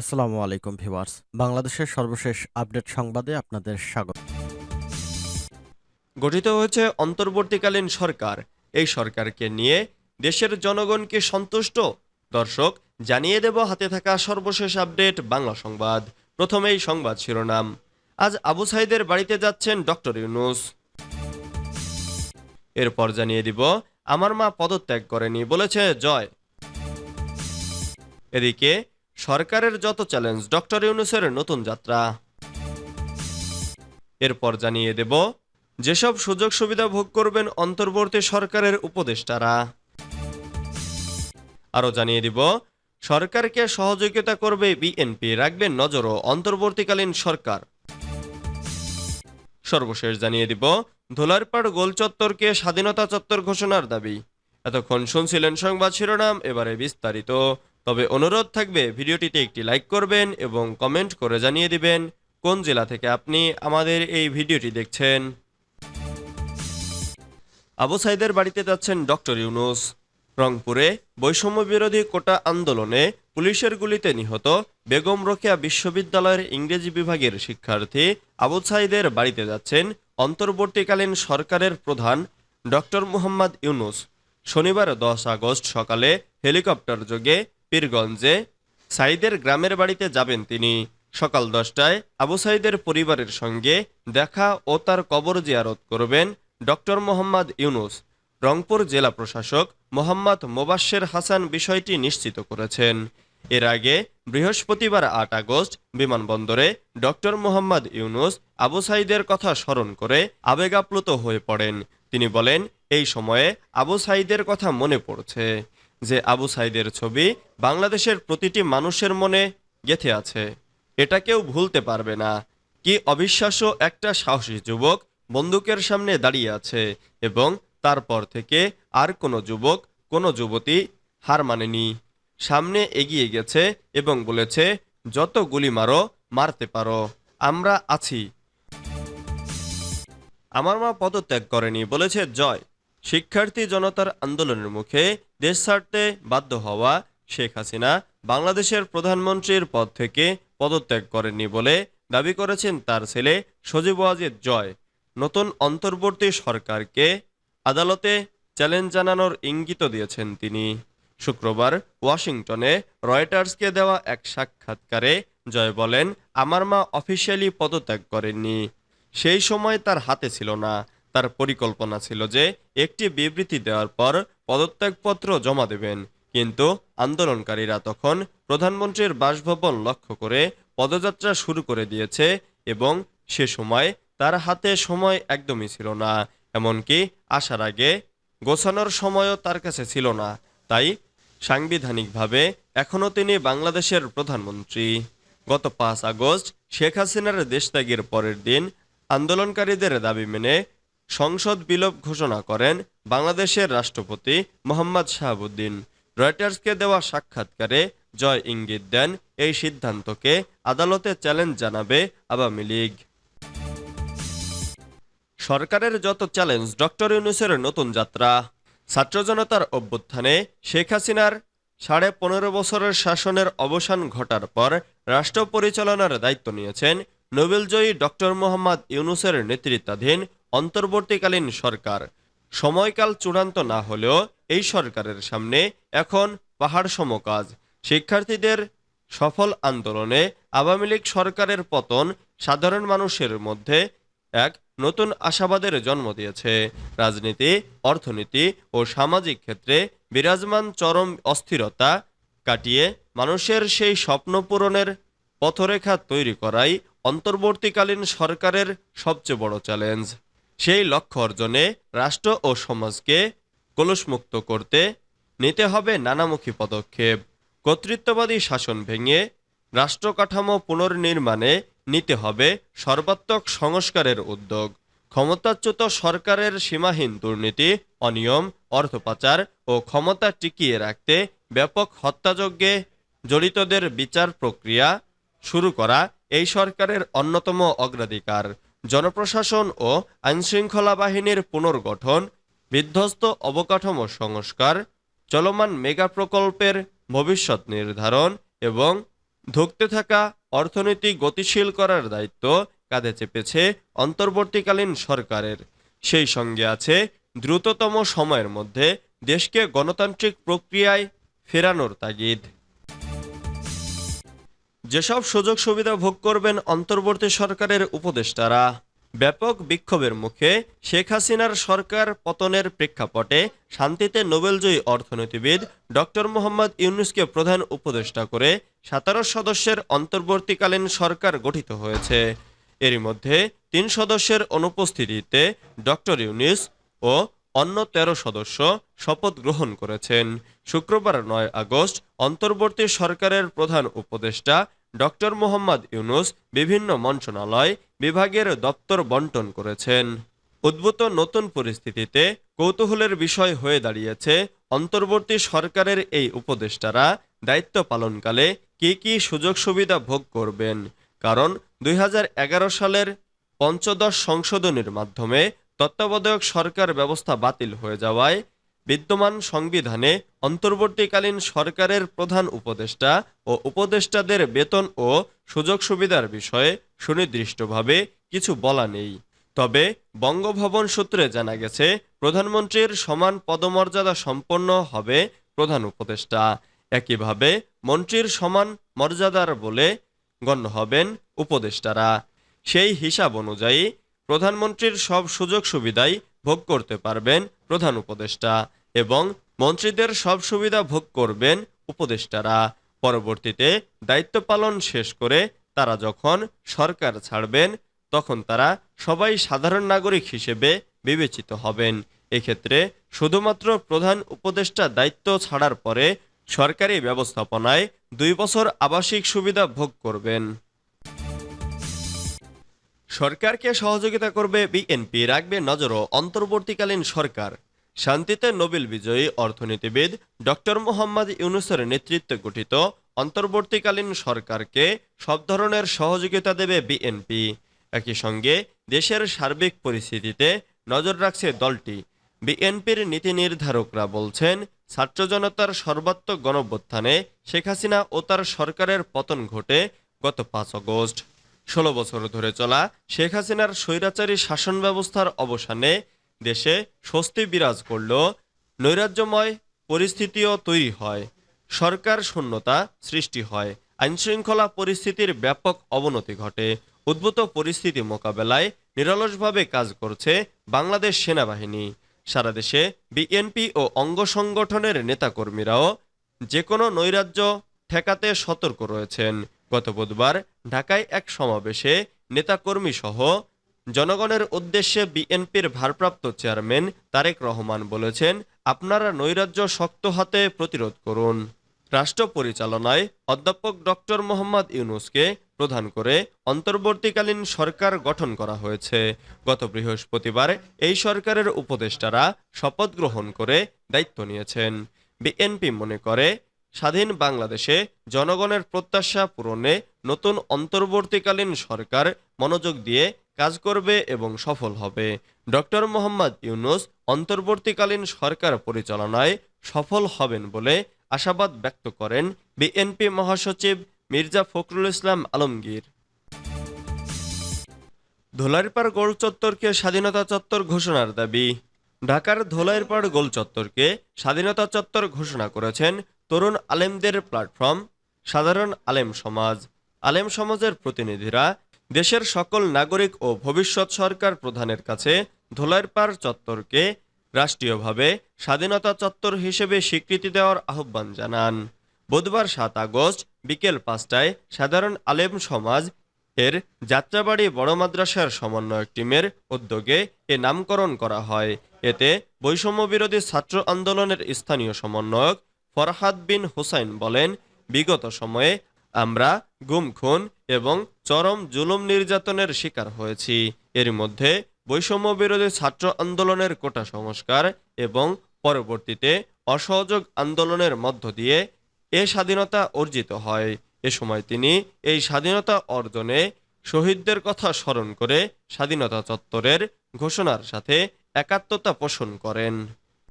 আসসালামু আলাইকুম ভিউয়ার্স। বাংলাদেশের সর্বশেষ আপডেট সংবাদে আপনাদের স্বাগত। গঠিত হয়েছে অন্তর্বর্তীকালীন সরকার। এই সরকারকে নিয়ে দেশের জনগণ কি সন্তুষ্ট। দর্শক, জানিয়ে দেব হাতে থাকা সর্বশেষ আপডেট বাংলা সংবাদ। প্রথমেই সংবাদ শিরোনাম। আজ আবু সাইদের বাড়িতে যাচ্ছেন ডক্টর ইউনুস। এরপর জানিয়ে দিব, আমার মা পদত্যাগ করেনি বলেছে জয়। এদিকে সরকারের যত চ্যালেঞ্জ, ডক্টর ইউনুসের নতুন যাত্রা। এরপর জানিয়ে দেব, যেসব সুযোগ সুবিধা ভোগ করবেন অন্তর্বর্তী সরকারের উপদেষ্টারা। আরও জানিয়ে দিব, সরকারকে সহযোগিতা করবে বিএনপি রাখবেন নজরও অন্তর্বর্তীকালীন সরকার। সর্বশেষ জানিয়ে দিব, ধোলারপাড় গোল চত্বরকে স্বাধীনতা চত্বর ঘোষণার দাবি। এতক্ষণ শুনছিলেন সংবাদ শিরোনাম, এবারে বিস্তারিত। তবে অনুরোধ থাকবে ভিডিওটিতে একটি লাইক করবেন এবং কমেন্ট করে জানিয়ে দিবেন কোন জেলা থেকে আপনি আমাদের এই ভিডিওটি দেখছেন। আবু সাইদের বাড়িতে যাচ্ছেন ডক্টর ইউনুস। রংপুরে বৈষম্য বিরোধী কোটা আন্দোলনে পুলিশের গুলিতে নিহত বেগম রোকেয়া বিশ্ববিদ্যালয়ের ইংরেজি বিভাগের শিক্ষার্থী আবু সাইদের বাড়িতে যাচ্ছেন অন্তর্বর্তীকালীন সরকারের প্রধান ডক্টর মুহাম্মদ ইউনুস। শনিবার দশ আগস্ট সকালে হেলিকপ্টার যোগে পীরগঞ্জে সাইদের গ্রামের বাড়িতে যাবেন তিনি। সকাল দশটায় আবু সাইদের পরিবারের সঙ্গে দেখা ও তার কবর জিয়ারত করবেন ডক্টর মোহাম্মদ ইউনুস। রংপুর জেলা প্রশাসক মোহাম্মদ মোবাশ্বের হাসান বিষয়টি নিশ্চিত করেছেন। এর আগে বৃহস্পতিবার আট আগস্ট বিমানবন্দরে ডক্টর মোহাম্মদ ইউনুস আবু সাইদের কথা স্মরণ করে আবেগাপ্লুত হয়ে পড়েন। তিনি বলেন, এই সময়ে আবু সাইদের কথা মনে পড়ছে। যে আবু সাইদের ছবি, বাংলাদেশের প্রতিটি মানুষের মনে গেথে আছে। এটা কেউ ভুলতে পারবে না। কি অবিশ্বাস্য একটা সাহসী যুবক বন্দুকের সামনে দাঁড়িয়ে আছে এবং তারপর থেকে আর কোনো যুবক, কোনো যুবতী হার মানেনি। সামনে এগিয়ে গেছে এবং বলেছে, যত গুলি মারো, মারতে পারো। আমরা আছি। আমার মা পদত্যাগ করেনি। বলেছে, জয়। শিক্ষার্থী জনতার আন্দোলনের মুখে দেশ ছাড়তে বাধ্য হওয়া শেখ হাসিনা বাংলাদেশের প্রধানমন্ত্রীর পদ থেকে পদত্যাগ করেননি বলে দাবি করেছেন তার ছেলে সজীব ওয়াজেদ জয়। নতুন অন্তর্বর্তী সরকারকে আদালতে চ্যালেঞ্জ জানানোর ইঙ্গিত দিয়েছেন তিনি। শুক্রবার ওয়াশিংটনে রয়টার্সকে দেওয়া এক সাক্ষাৎকারে জয় বলেন, আমার মা অফিসিয়ালি পদত্যাগ করেননি। সেই সময় তার হাতে ছিল না। তার পরিকল্পনা ছিল যে একটি বিবৃতি দেওয়ার পর পদত্যাগপত্র জমা দেবেন। কিন্তু আন্দোলনকারীরা তখন প্রধানমন্ত্রীর বাসভবন লক্ষ্য করে পদযাত্রা শুরু করে দিয়েছে এবং সে সময় তার হাতে সময় একদমই ছিল না। এমনকি আসার আগে গোছানোর সময়ও তার কাছে ছিল না। তাই সাংবিধানিকভাবে এখনও তিনি বাংলাদেশের প্রধানমন্ত্রী। গত পাঁচ আগস্ট শেখ হাসিনার দেশত্যাগের পরের দিন আন্দোলনকারীদের দাবি মেনে সংসদ বিলোপ ঘোষণা করেন বাংলাদেশের রাষ্ট্রপতি মোহাম্মদ শাহাবুদ্দিন। রয়টার্সকে দেওয়া সাক্ষাৎকারে জয় ইঙ্গিত দেন এই সিদ্ধান্তকে আদালতে চ্যালেঞ্জ জানাবে আওয়ামী লীগ। সরকারের যত চ্যালেঞ্জ, ডক্টর ইউনুসের নতুন যাত্রা। ছাত্র জনতার অভ্যুত্থানে শেখ হাসিনার সাড়ে পনেরো বছরের শাসনের অবসান ঘটার পর রাষ্ট্র পরিচালনার দায়িত্ব নিয়েছেন নোবেলজয়ী ডক্টর মোহাম্মদ ইউনুসের নেতৃত্বাধীন অন্তর্বর্তীকালীন সরকার। সময়কাল চূড়ান্ত না হলেও এই সরকারের সামনে এখন পাহাড় সম কাজ। শিক্ষার্থীদের সফল আন্দোলনে আওয়ামী লীগ সরকারের পতন সাধারণ মানুষের মধ্যে এক নতুন আশাবাদের জন্ম দিয়েছে। রাজনীতি, অর্থনীতি ও সামাজিক ক্ষেত্রে বিরাজমান চরম অস্থিরতা কাটিয়ে মানুষের সেই স্বপ্ন পূরণের পথরেখা তৈরি করাই অন্তর্বর্তীকালীন সরকারের সবচেয়ে বড় চ্যালেঞ্জ। সেই লক্ষ্য অর্জনে রাষ্ট্র ও সমাজকে কলুষমুক্ত করতে নিতে হবে নানামুখী পদক্ষেপ। কর্তৃত্ববাদী শাসন ভেঙে রাষ্ট্র কাঠামো পুনর্নির্মাণে নিতে হবে সর্বাত্মক সংস্কারের উদ্যোগ। ক্ষমতাচ্যুত সরকারের সীমাহীন দুর্নীতি, অনিয়ম, অর্থপাচার ও ক্ষমতা টিকিয়ে রাখতে ব্যাপক হত্যাযজ্ঞে জড়িতদের বিচার প্রক্রিয়া শুরু করা এই সরকারের অন্যতম অগ্রাধিকার। জনপ্রশাসন ও আইনশৃঙ্খলা বাহিনীর পুনর্গঠন, বিধ্বস্ত অবকাঠামো সংস্কার, চলমান মেগা প্রকল্পের ভবিষ্যৎ নির্ধারণ এবং ধুঁকতে থাকা অর্থনীতি গতিশীল করার দায়িত্ব কাঁধে চেপেছে অন্তর্বর্তীকালীন সরকারের। সেই সঙ্গে আছে দ্রুততম সময়ের মধ্যে দেশকে গণতান্ত্রিক প্রক্রিয়ায় ফেরানোর তাগিদ। যেসব সুযোগ সুবিধা ভোগ করবেন অন্তর্বর্তী সরকারের উপদেষ্টারা, ব্যাপক বিক্ষোভের মুখে শেখ হাসিনার সরকার পতনের প্রেক্ষাপটে শান্তিতে নোবেলজয়ী অর্থনীতিবিদ ডক্টর মোহাম্মদ ইউনুসকে প্রধান উপদেষ্টা করে সতেরো সদস্যের অন্তর্বর্তীকালীন সরকার গঠিত হয়েছে। এরই মধ্যে তিন সদস্যের অনুপস্থিতিতে ডক্টর ইউনুস ও অন্য তেরো সদস্য শপথ গ্রহণ করেছেন। শুক্রবার নয় আগস্ট অন্তর্বর্তী সরকারের প্রধান উপদেষ্টা ডক্টর মোহাম্মদ ইউনুস বিভিন্ন মন্ত্রণালয় বিভাগের দপ্তর বন্টন করেছেন। উদ্ভূত নতুন পরিস্থিতিতে কৌতূহলের বিষয় হয়ে দাঁড়িয়েছে অন্তর্বর্তী সরকারের এই উপদেষ্টারা দায়িত্ব পালনকালে কি কি সুযোগ সুবিধা ভোগ করবেন। কারণ দুই হাজার এগারো সালের পঞ্চদশ সংশোধনীর মাধ্যমে তত্ত্বাবধায়ক সরকার ব্যবস্থা বাতিল হয়ে যাওয়ায় বিদ্যমান সংবিধানে অন্তর্বর্তীকালীন সরকারের প্রধান উপদেষ্টা ও উপদেষ্টাদের বেতন ও সুযোগ সুবিধার বিষয়ে সুনির্দিষ্টভাবে কিছু বলা নেই। তবে বঙ্গভবন সূত্রে জানা গেছে, প্রধানমন্ত্রীর সমান পদমর্যাদা সম্পন্ন হবে প্রধান উপদেষ্টা। একইভাবে মন্ত্রীর সমান মর্যাদার বলে গণ্য হবেন উপদেষ্টারা। সেই হিসাব অনুযায়ী প্রধানমন্ত্রীর সব সুযোগ সুবিধাই ভোগ করতে পারবেন প্রধান উপদেষ্টা এবং মন্ত্রীদের সব সুবিধা ভোগ করবেন উপদেষ্টারা। পরবর্তীতে দায়িত্ব পালন শেষ করে তারা যখন সরকার ছাড়বেন, তখন তারা সবাই সাধারণ নাগরিক হিসেবে বিবেচিত হবেন। এক্ষেত্রে শুধুমাত্র প্রধান উপদেষ্টা দায়িত্ব ছাড়ার পরে সরকারি ব্যবস্থাপনায় দুই বছর আবাসিক সুবিধা ভোগ করবেন। সরকারকে সহযোগিতা করবে বিএনপি। রাখবে নজরও অন্তর্বর্তীকালীন সরকার। শান্তিতে নোবেল বিজয়ী অর্থনীতিবিদ ডক্টর মোহাম্মদ ইউনুসের নেতৃত্বে গঠিত অন্তর্বর্তীকালীন সরকারকে সব ধরনের সহযোগিতা দেবে বিএনপি। একই সঙ্গে দেশের সার্বিক পরিস্থিতিতে নজর রাখছে দলটি। বিএনপির নীতি নির্ধারকরা বলছেন, ছাত্র জনতার সর্বাত্মক গণভ্যুত্থানে শেখ হাসিনা ও তার সরকারের পতন ঘটে গত পাঁচ আগস্ট। ষোলো বছর ধরে চলা শেখ হাসিনার স্বৈরাচারী শাসন ব্যবস্থার অবসানে দেশে স্বস্তি বিরাজ করল, নৈরাজ্যময় পরিস্থিতিও তৈরি হয়, সরকার শূন্যতা সৃষ্টি হয়, আইনশৃঙ্খলা পরিস্থিতির ব্যাপক অবনতি ঘটে, উদ্ভূত পরিস্থিতি মোকাবেলায় নিরলসভাবে কাজ করছে বাংলাদেশ সেনাবাহিনী। সারা দেশে বিএনপি ও অঙ্গ সংগঠনের নেতাকর্মীরাও যে কোনো নৈরাজ্য ঠেকাতে সতর্ক রয়েছেন। গত বুধবার ঢাকায় এক সমাবেশে নেতাকর্মী সহ জনগণের উদ্দেশ্যে বিএনপির ভারপ্রাপ্ত চেয়ারম্যান তারেক রহমান বলেছেন, আপনারা নৈরাজ্য শক্ত হাতে প্রতিরোধ করুন। রাষ্ট্র পরিচালনায় অধ্যাপক ডক্টর মোহাম্মদ ইউনুসকে প্রধান করে অন্তর্বর্তীকালীন সরকার গঠন করা হয়েছে। গত বৃহস্পতিবার এই সরকারের উপদেষ্টারা শপথ গ্রহণ করে দায়িত্ব নিয়েছেন। বিএনপি মনে করে স্বাধীন বাংলাদেশে জনগণের প্রত্যাশা পূরণে নতুন অন্তর্বর্তীকালীন সরকার মনোযোগ দিয়ে কাজ করবে এবং সফল হবে। ডক্টর মোহাম্মদ ইউনুস অন্তর্বর্তীকালীন সরকার পরিচালনায় সফল হবেন বলে আশাবাদ ব্যক্ত করেন বিএনপি মহাসচিব মির্জা ফখরুল ইসলাম আলমগীর। ধোলাইরপাড় গোল চত্বরকে স্বাধীনতা চত্বর ঘোষণার দাবি। ঢাকার ধোলাইরপাড় গোল চত্বরকে স্বাধীনতা চত্বর ঘোষণা করেছেন তরুণ আলেমদের প্ল্যাটফর্ম সাধারণ আলেম সমাজ। আলেম সমাজের প্রতিনিধিরা দেশের সকল নাগরিক ও ভবিষ্যৎ সরকার প্রধানের কাছে ধোলাইরপাড় চত্বরকে রাষ্ট্রীয়ভাবে স্বাধীনতা চত্বর হিসেবে স্বীকৃতি দেওয়ার আহ্বান জানান। বুধবার সাত আগস্ট বিকেল পাঁচটায় সাধারণ আলেম সমাজ এর যাত্রাবাড়ি বড় মাদ্রাসার সমন্বয়ক টিমের উদ্যোগে এ নামকরণ করা হয়। এতে বৈষম্য বিরোধী ছাত্র আন্দোলনের স্থানীয় সমন্বয়ক ফরহাদ বিন হুসাইন বলেন, বিগত সময়ে আমরা গুম, খুন এবং চরম জুলুম নির্যাতনের শিকার হয়েছি। এর মধ্যে বৈষম্য বিরোধী ছাত্র আন্দোলনের কোটা সংস্কার এবং পরবর্তীতে অসহযোগ আন্দোলনের মধ্য দিয়ে এ স্বাধীনতা অর্জিত হয়। এ সময় তিনি এই স্বাধীনতা অর্জনে শহীদদের কথা স্মরণ করে স্বাধীনতা চত্বরের ঘোষণার সাথে একাত্মতা পোষণ করেন।